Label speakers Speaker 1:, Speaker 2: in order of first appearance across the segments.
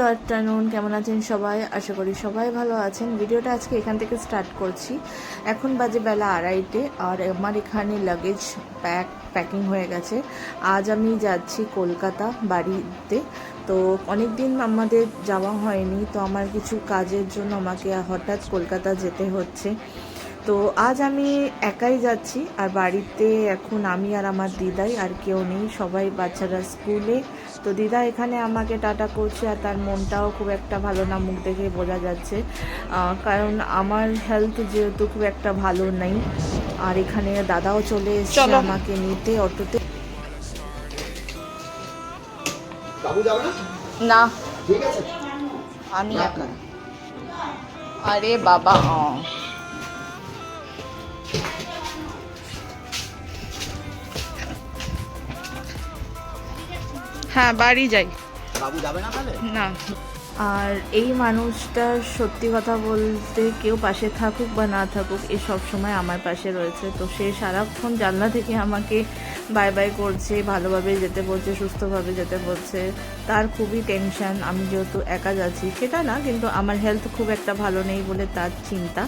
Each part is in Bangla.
Speaker 1: গুড আফটারনুন কেমন আছেন সবাই? আশা করি সবাই ভালো আছেন। ভিডিওটা আজকে এখান থেকে স্টার্ট করছি। এখন বাজে বেলা আড়াইটে আর আমার এখানে লাগেজ প্যাক প্যাকিং হয়ে গেছে। আজ আমি যাচ্ছি কলকাতা বাড়িতে। তো অনেক দিন আমাদের যাওয়া হয়নি, তো আমার কিছু কাজের জন্য আমাকে হঠাৎ কলকাতা যেতে হচ্ছে। তো আজ আমি একাই যাচ্ছি, আর বাড়িতে এখন আমি আর আমার দিদাই আর কেউ নেই। সবাই বাচ্চারা স্কুলে তো দিদা এখানে আমাকে টাটা করছে আর তার মনটাও খুব একটা ভালো না মুখ দেখে বোঝা যাচ্ছে। কারণ আমার হেলথ যেহেতু খুব একটা ভালো নেই আর এখানে দাদাও চলে এসেছে। আমাকে নিতে অটোতে।
Speaker 2: না?
Speaker 3: না।
Speaker 2: ঠিক আছে।
Speaker 3: আমি একা। আরে বাবা হ্যাঁ বাড়ি যাই।
Speaker 2: বাবু যাবে না তাহলে?
Speaker 3: না।
Speaker 1: আর এই মানুষটার সত্যি কথা বলতে কেউ পাশে থাকুক বা না থাকুক এ সব সময় আমার পাশে রয়েছে। তো সে সারাক্ষণ জানলা থেকে আমাকে বাই বাই করছে ভালোভাবে যেতে বলছে সুস্থভাবে যেতে বলছে। তার খুবই টেনশন আমি যেহেতু একা যাচ্ছি। সেটা না কিন্তু আমার হেলথ খুব একটা ভালো নেই বলে তার চিন্তা।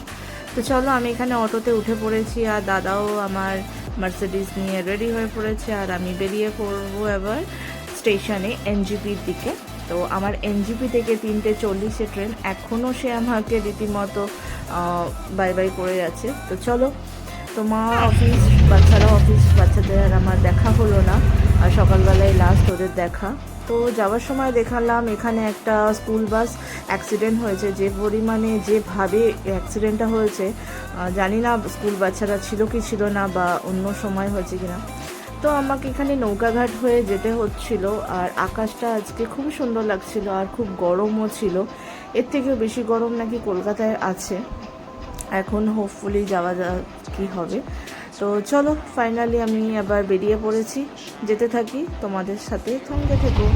Speaker 1: তো চলো আমি এখানে অটোতে উঠে পড়েছি আর দাদাও আমার মার্সিডিস নিয়ে রেডি হয়ে পড়েছে আর আমি বেরিয়ে পড়ব এবার। স্টেশনে এনজিপির দিকে। তো আমার এনজিপি থেকে তিনটে চল্লিশে ট্রেন এখনও সে আমাকে রীতিমতো বাই বাই করে যাচ্ছে। তো চলো, তো মা অফিস, বাচ্চারা অফিস, বাচ্চাদের আর আমার দেখা হলো না। আর সকালবেলায় লাস্ট ওদের দেখা। তো যাওয়ার সময় দেখালাম, এখানে একটা স্কুল বাস অ্যাক্সিডেন্ট হয়েছে। যে পরিমাণে যেভাবে অ্যাক্সিডেন্টটা হয়েছে জানি না স্কুল বাচ্চারা ছিল কি ছিল না বা অন্য সময় হয়েছে কিনা। তো আমাকে এখানে নৌকাঘাট হয়ে যেতে হচ্ছিল আর আকাশটা আজকে খুবই সুন্দর লাগছিল আর খুব গরমও ছিল। এর থেকেও বেশি গরম নাকি কলকাতায় আছে। এখন হোপফুলি যাওয়া যা কি হবে। তো চলো ফাইনালি আমি আবার বেরিয়ে পড়েছি। যেতে থাকি তোমাদের সাথে সঙ্গে থেকো।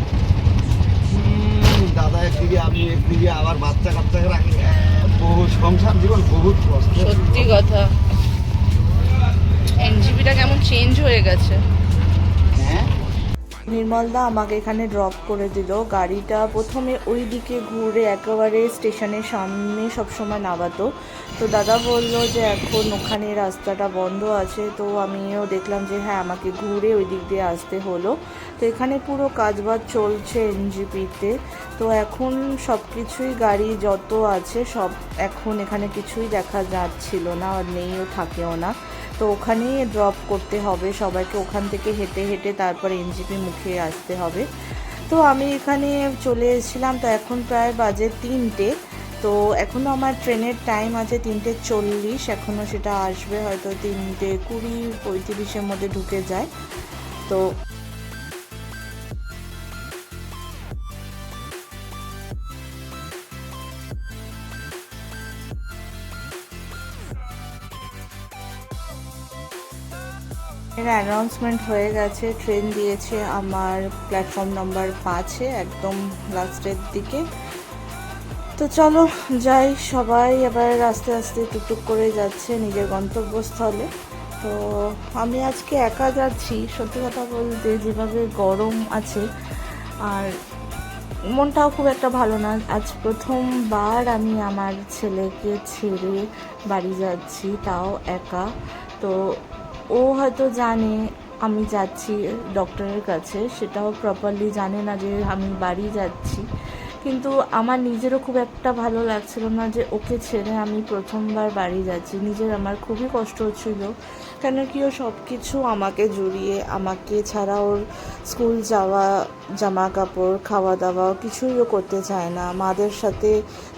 Speaker 2: দাদা একদিকে আমি একদিকে আবার বাচ্চা কাচ্চাকে রাখি বহু সংসার জীবন বহুত কষ্ট।
Speaker 3: সত্যি কথা। এনজিপিটা কেমন চেঞ্জ হয়ে গেছে?
Speaker 2: হ্যাঁ?
Speaker 1: নির্মলদা আমাকে এখানে ড্রপ করে দিল। গাড়িটা প্রথমে ওই দিকে ঘুরে একেবারে স্টেশনের সামনে সবসময় নামাতো। তো দাদা বলল যে এখন ওখানে রাস্তাটা বন্ধ আছে। তো আমিও দেখলাম যে হ্যাঁ আমাকে ঘুরে ওই দিক দিয়ে আসতে হলো। তো এখানে পুরো কাজবাজ চলছে এনজিপিতে। তো এখন সব কিছুই গাড়ি যত আছে সব এখন এখানে কিছুই দেখা যাচ্ছিল না আর নেইও থাকেও না। তো ওখানেই ড্রপ করতে হবে। সবাইকে ওখান থেকে হেঁটে হেঁটে তারপর এনজিপি মুখে আসতে হবে। তো আমি এখানে চলে এসেছিলাম। তো এখন প্রায় বাজে তিনটে। তো এখনও আমার ট্রেনের টাইম আছে তিনটে চল্লিশ। এখনও সেটা আসবে হয়তো তিনটে কুড়ি, পঁয়ত্রিশের মধ্যে ঢুকে যায়। তো এর অ্যানাউন্সমেন্ট হয়ে গেছে ট্রেন দিয়েছে আমার প্ল্যাটফর্ম নাম্বার পাঁচে একদম লাস্টের দিকে। তো চলো যাই, সবাই এবার আস্তে আস্তে টুকটুক করে যাচ্ছে নিজের গন্তব্যস্থলে। তো আমি আজকে একা যাচ্ছি, সত্যি কথা বলতে যেভাবে গরম আছে, আর মনটাও খুব একটা ভালো না। আজ প্রথমবার আমি আমার ছেলেকে ছেড়ে বাড়ি যাচ্ছি, তাও একা। তো ও হয়তো জানে আমি যাচ্ছি ডক্টরের কাছে, সেটাও প্রপারলি জানে না যে আমি বাড়ি যাচ্ছি। কিন্তু আমার নিজেরও খুব একটা ভালো লাগছিল না যে ওকে ছেড়ে আমি প্রথমবার বাড়ি যাচ্ছি। নিজের আমার খুবই কষ্ট হচ্ছিল কেন কি ও সব কিছু আমাকে জড়িয়ে, আমাকে ছাড়া ওর স্কুল যাওয়া জামা কাপড় খাওয়া দাওয়া কিছুই ও করতে চায় না। মাদের সাথে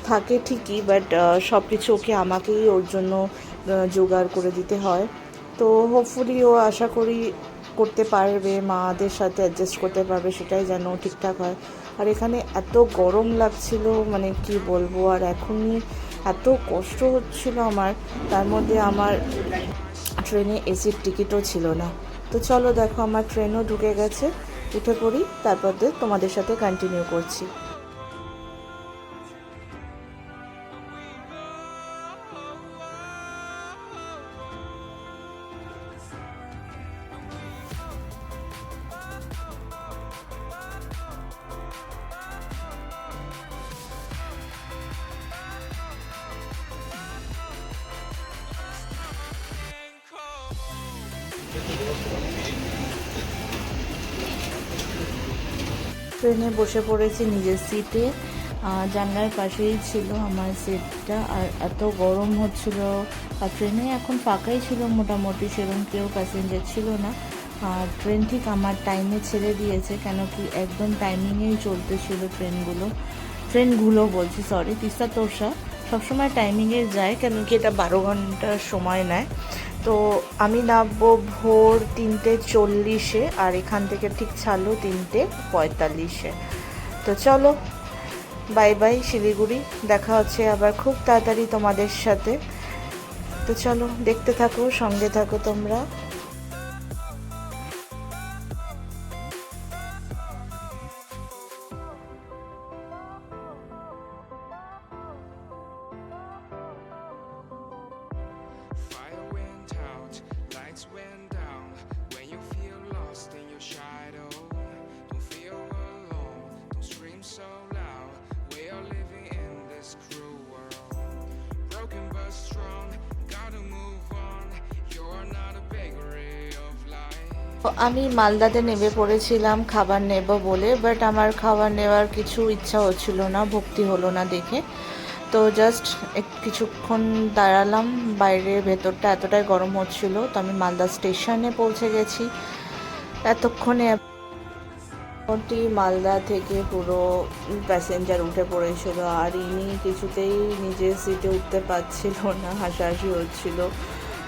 Speaker 1: থাকে ঠিকই বাট সব কিছু ওকে আমাকেই ওর জন্য জোগাড় করে দিতে হয়। তো হোপফুলি ও আশা করি করতে পারবে, মাদের সাথে অ্যাডজাস্ট করতে পারবে, সেটাই যেন ঠিকঠাক হয়। আর এখানে এত গরম লাগছিল মানে কি বলব, আর এখনই এত কষ্ট হচ্ছিল আমার। তার মধ্যে আমার ট্রেনে এসির টিকিটও ছিল না। তো চলো দেখো, আমার ট্রেনও ঢুকে গেছে, উঠে পড়ি, তারপর তোমাদের সাথে কন্টিনিউ করছি। ট্রেনে বসে পড়েছি নিজের সিটে জানলার পাশেই ছিল আমার সিটটা আর এত গরম হচ্ছিল। আর ট্রেনে এখন ফাঁকাই ছিল মোটামুটি সেরকম কেউ প্যাসেঞ্জার ছিল না। আর ট্রেন ঠিক আমার টাইমে ছেড়ে দিয়েছে কেন কি একদম টাইমিংয়েই চলতেছিল ট্রেনগুলো। ট্রেনগুলো বলছি সরি তিস্তা তোরসা সবসময় টাইমিংয়ে যায় কেন কি এটা বারো ঘণ্টার সময় নেয়। তো আমি নামবো ভোর তিনটে চল্লিশে আর এখান থেকে ঠিক ছাড়লো তিনটে পঁয়তাল্লিশে। তো চলো বাই বাই শিলিগুড়ি দেখা হচ্ছে আবার খুব তাড়াতাড়ি তোমাদের সাথে। তো চলো দেখতে থাকো সঙ্গে থাকো তোমরা।
Speaker 4: out, lights went down. When you feel lost in your shadow, don't feel alone, don't scream so loud. We are living in this cruel world. Broken but strong, gotta move on. You're not a bakery of life.
Speaker 1: আমি মালদাতে নেমে পড়েছিলাম খাবার নেব বলে বাট আমার খাবার নেওয়ার কিছু ইচ্ছা হচ্ছিল না ভক্তি হলো না দেখে তো জাস্ট এক কিছুক্ষণ দাঁড়ালাম। বাইরে ভেতরটা এতটাই গরম হচ্ছিল তো আমি মালদা স্টেশনে পৌঁছে গেছি। এতক্ষণে মোটামুটি মালদা থেকে পুরো প্যাসেঞ্জার উঠে পড়েছিল আর ইনি কিছুতেই নিজের সিটে উঠতে পারছিল না, হাসাহাসি হচ্ছিল।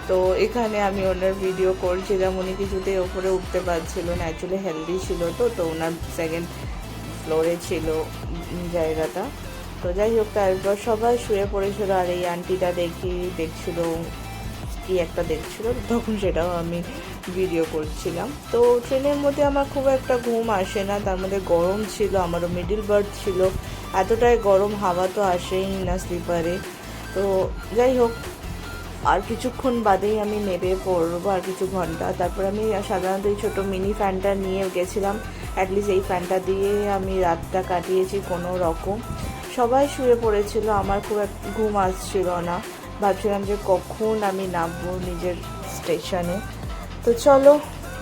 Speaker 1: তো এখানে আমি ওনার ভিডিও করছিলাম, উনি কিছুতেই ওপরে উঠতে পারছিল না অ্যাকচুয়ালি হেলদি ছিল তো তো ওনার সেকেন্ড ফ্লোরে ছিল জায়গাটা। তো যাই হোক তারপর সবাই শুয়ে পড়েছিল আর এই আন্টিটা দেখি দেখছিল কি একটা দেখছিল, তখন সেটাও আমি ভিডিও করছিলাম। তো ট্রেনের মধ্যে আমার খুব একটা ঘুম আসে না, তার মধ্যে গরম ছিল, আমারও মিডিল বার্থ ছিল, এতটাই গরম হাওয়া তো আসেই না স্লিপারে তো যাই হোক, আর কিছুক্ষণ বাদেই আমি নেবে পড়ব আর কিছু ঘণ্টা। তারপর আমি সাধারণত এই ছোটো মিনি ফ্যানটা নিয়ে গেছিলাম অ্যাটলিস্ট এই ফ্যানটা দিয়ে আমি রাতটা কাটিয়েছি কোনো রকম। সবাই শুয়ে পড়েছিল, আমার খুব এক, ঘুম আসছিল না। ভাবছিলাম যে কখন আমি নামবো নিজের স্টেশনে। তো চলো,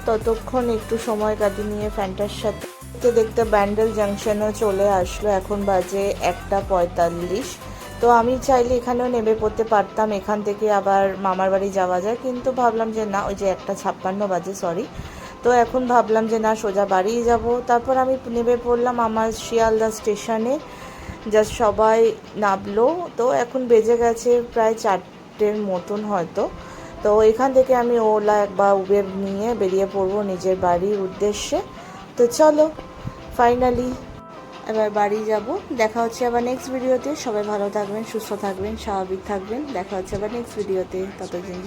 Speaker 1: ততক্ষণ একটু সময় কাটিয়ে নিয়ে ফ্যানটার সাথে দেখতে দেখতে ব্যান্ডেল জাংশনও চলে আসলো, এখন বাজে একটা পঁয়তাল্লিশ। তো আমি চাইলে এখানেও নেমে পড়তে পারতাম, এখান থেকে আবার মামার বাড়ি যাওয়া যায়, কিন্তু ভাবলাম যে না, ওই যে একটা ছাপ্পান্ন বাজে সরি তো এখন ভাবলাম যে না, সোজা বাড়িই যাব। তারপর আমি নেমে পড়লাম আমার শিয়ালদা স্টেশনে। জাস্ট সবাই নামলো। তো এখন বেজে গেছে প্রায় চারটের মতন হয়তো। তো এখান থেকে আমি ওলা বা উবের নিয়ে বেরিয়ে পড়ব নিজের বাড়ির উদ্দেশ্যে। তো চলো ফাইনালি এবার বাড়ি যাব। দেখা হচ্ছে আবার নেক্সট ভিডিওতে সবাই ভালো থাকবেন, সুস্থ থাকবেন, স্বাভাবিক থাকবেন। দেখা হচ্ছে আবার নেক্সট ভিডিওতে ততদিন